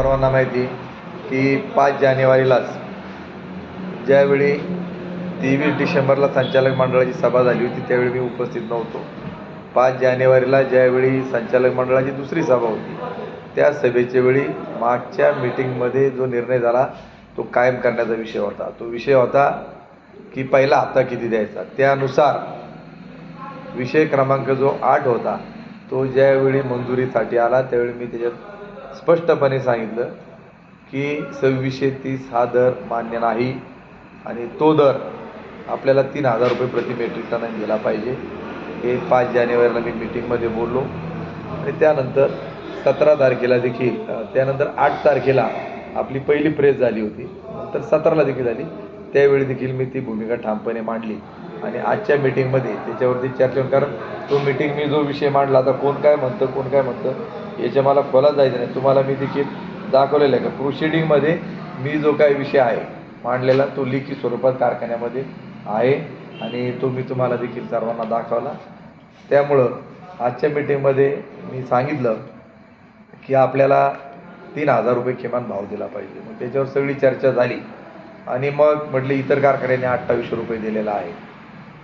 सर्वांना माहिती की पाच जानेवारीलाच ज्यावेळी तेवीस डिसेंबरला संचालक मंडळाची सभा झाली होती त्यावेळी मी उपस्थित नव्हतो. पाच जानेवारीला ज्यावेळी संचालक मंडळाची दुसरी सभा होती त्या सभेच्या वेळी मागच्या मीटिंगमध्ये जो निर्णय झाला तो कायम करण्याचा विषय होता. तो विषय होता की पहिला हप्ता किती द्यायचा? त्यानुसार विषय क्रमांक जो आठ होता तो ज्यावेळी मंजुरीसाठी आला त्यावेळी मी त्याच्यात स्पष्टपणे सांगितलं की सव्वीसशे तीस हा दर मान्य नाही आणि तो दर आपल्याला तीन हजार रुपये प्रति मेट्रिक टनाने दिला पाहिजे. हे पाच जानेवारीला मी मीटिंगमध्ये बोललो. आणि त्यानंतर सतरा तारखेला देखील त्यानंतर आठ तारखेला आपली पहिली प्रेस झाली होती. तर सतराला देखील झाली. त्यावेळी देखील मी ती भूमिका ठामपणे मांडली. आणि आजच्या मीटिंगमध्ये त्याच्यावरती चर्चा कारण तो मीटिंग मी जो विषय मांडला आता कोण काय म्हणतं कोण काय म्हणतं याच्या मला खोलात जायचं नाही. तुम्हाला मी देखील दाखवलेलं आहे का? प्रोसिडिंगमध्ये मी जो काय विषय आहे मांडलेला तो लिखी स्वरूपात कारखान्यामध्ये आहे. आणि तो मी तुम्हाला देखील सर्वांना दाखवला. त्यामुळं आजच्या मीटिंगमध्ये मी सांगितलं की आपल्याला तीन हजार रुपये किमान भाव दिला पाहिजे. मग त्याच्यावर सगळी चर्चा झाली. आणि मग म्हटले इतर कारखान्याने अठ्ठावीसशे रुपये दिलेला आहे.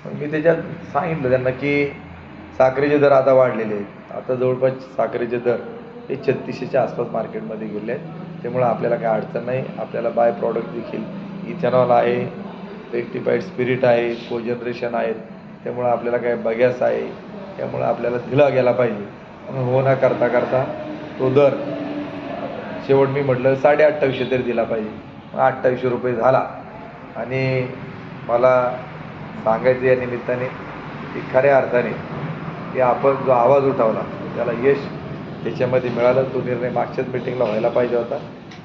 मग मी त्याच्यात सांगितलं त्यांना की साखरेचे दर आता वाढलेले आहेत. आता जवळपास साखरेचे दर हे छत्तीसशेच्या आसपास मार्केटमध्ये गेले आहेत. त्यामुळं आपल्याला काय अडचण नाही. आपल्याला बाय प्रॉडक्ट देखील इथेनॉल आहे रेक्टिफाईड स्पिरिट आहे कोजनरेशन आहेत त्यामुळं आपल्याला काय बगॅस आहे. त्यामुळं आपल्याला दिला गेला पाहिजे. म्हणून हो ना करता करता तो दर शेवट मी म्हटलं साडे अठ्ठावीसशे तरी दिला पाहिजे. अठ्ठावीसशे रुपये झाला. आणि मला सांगायचं या निमित्ताने की खऱ्या अर्थाने की आपण जो आवाज उठावला त्याला यश त्याच्यामध्ये मिळालं. तो निर्णय मागच्याच मिटिंगला व्हायला पाहिजे होता.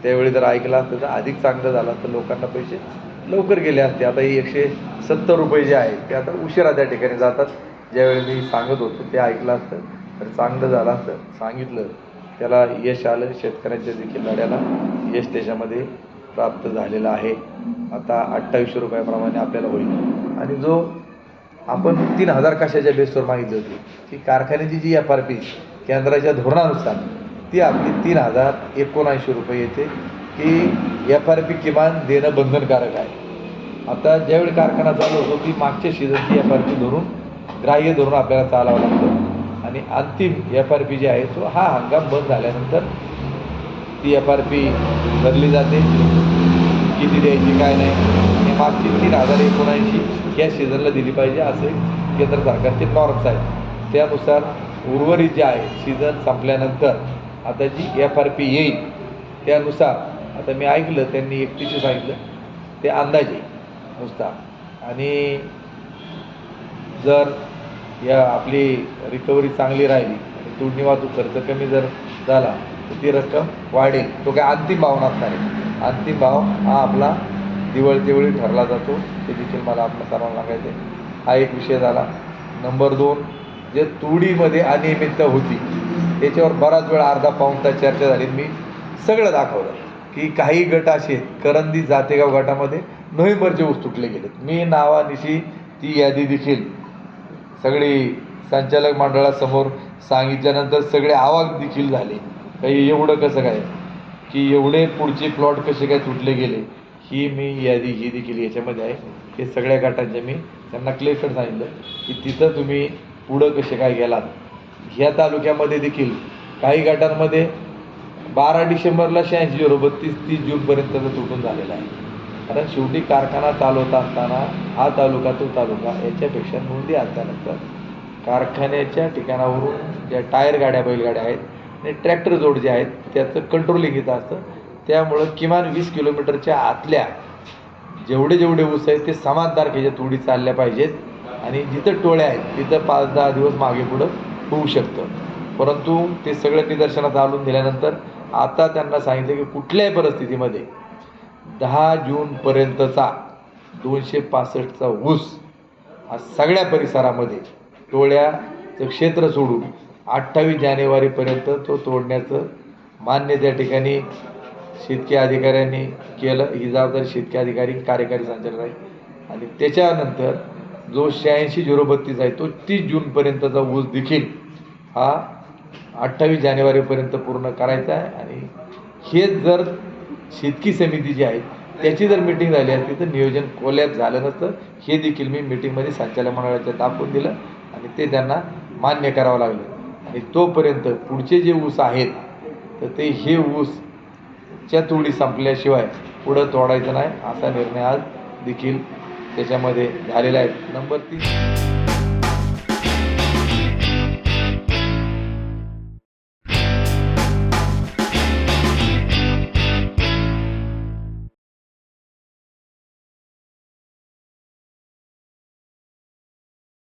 त्यावेळी जर ऐकला असतं तर अधिक चांगलं झालं असतं लोकांना पैसे लवकर गेले असते. आता ही एकशे सत्तर रुपये जे आहेत ते आता उशिरा त्या ठिकाणी जातात. ज्यावेळी मी सांगत होतो ते ऐकलं असतं. तर चांगलं झालं असतं. सांगितलं. त्याला यश आलं. शेतकऱ्यांच्या देखील लढ्याला यश त्याच्यामध्ये प्राप्त झालेला आहे. आता अठ्ठावीसशे रुपयाप्रमाणे आपल्याला होईल. आणि जो आपण तीन हजार कशाच्या बेसवर मागितली होती की कारखान्याची जी एफ आर पी केंद्राच्या धोरणानुसार ती आपली तीन हजार एकोणऐंशी रुपये येते की एफ आर पी किमान देणं बंधनकारक आहे. आता ज्यावेळी कारखाना चालू होतो ती मागच्या सीझनची एफ आर पी धरून ग्राह्य धरून आपल्याला चालावं लागतं. आणि अंतिम एफ आर पी जे आहे तो हा हंगाम बंद झाल्यानंतर ती एफ आर पी भरली जाते. किती द्यायची काय नाही. हे मागची तीन हजार एकोणऐंशी या सीझनला दिली पाहिजे असे केंद्र सरकारचे नॉर्म्स आहेत. त्यानुसार उर्वरित जे आहे सीझन संपल्यानंतर आता जी एफ आर पी येईल त्यानुसार आता मी ऐकलं त्यांनी एकतीसशे सांगितलं ते अंदाजे नुसता. आणि जर या आपली रिकव्हरी चांगली राहिली आणि तोडणी वाहतूक खर्च कमी जर झाला ती रक्कम वाढेल. तो काय अंतिम भाव नसणार आहे. अंतिम भाव हा आपला दिवाळीच्या ठरला जातो. ते देखील मला आपल्या सर्वांना सांगायचं आहे. हा एक विषय झाला. नंबर दोन जे तुडीमध्ये अनियमितता होती त्याच्यावर बराच वेळ अर्धा पाऊण तास चर्चा झाली. मी सगळं दाखवलं की काही गट असे आहेत, करंदी जातेगाव गटामध्ये नोव्हेंबरचे ऊस तुटले गेलेत. मी नावानिशी ती यादी देखील सगळी संचालक मंडळासमोर सांगितल्यानंतर सगळे आवाक देखील झाले. काही एवढं कसं काय? की एवढे पुढचे प्लॉट कसे काय तुटले गेले ही मी यादी ही देखील याच्यामध्ये आहे. हे सगळ्या गटांचे मी त्यांना क्लेफर सांगितलं की तिथं तुम्ही पुढं कसे काय गेलात. ह्या तालुक्यामध्ये देखील काही गटांमध्ये बारा डिसेंबरला शहाऐंशी झिरो बत्तीस तीस जूनपर्यंतचं तुटून झालेलं आहे. कारण शेवटी कारखाना चालवत असताना हा तालुका तो तालुका याच्यापेक्षा नोंदी असल्यानंतर कारखान्याच्या ठिकाणावरून ज्या टायर गाड्या बैलगाड्या आहेत आणि ट्रॅक्टर जोड जे आहेत त्याचं कंट्रोलिंग इथं असतं. त्यामुळं किमान वीस किलोमीटरच्या आतल्या जेवढे जेवढे ऊस आहेत ते समान तारखेच्या तोडी चालल्या पाहिजेत. आणि जिथं टोळ्या आहेत तिथं पाच दहा दिवस मागे पुढं होऊ शकतं. परंतु ते सगळं निदर्शनात आणून दिल्यानंतर आता त्यांना सांगितलं की कुठल्याही परिस्थितीमध्ये दहा जूनपर्यंतचा दोनशे पासष्टचा ऊस हा सगळ्या परिसरामध्ये टोळ्याचं क्षेत्र सोडून अठ्ठावीस जानेवारीपर्यंत तो तोडण्याचं मान्य त्या ठिकाणी शेतकी अधिकाऱ्यांनी केलं. ही जबाबदारी शेतकी अधिकारी कार्यकारी संचालक आहे आणि त्याच्यानंतर जो शहाऐंशी झिरो बत्तीस आहे तो तीस जूनपर्यंतचा ऊस देखील हा अठ्ठावीस जानेवारीपर्यंत पूर्ण करायचा आहे. आणि हे जर शेतकी समिती जी आहे त्याची जर मिटिंग झाली असती तर नियोजन कोल्यात झालं नसतं हे देखील मी मिटिंगमध्ये संचालक मंडळाच्या दाखवून दिलं आणि ते त्यांना मान्य करावं लागलं. आणि तोपर्यंत पुढचे जे ऊस आहेत तर ते हे ऊसच्या तोडी संपल्याशिवाय पुढं तोडायचं नाही असा निर्णय आज देखील त्याच्यामध्ये झालेला आहे. नंबर तीन.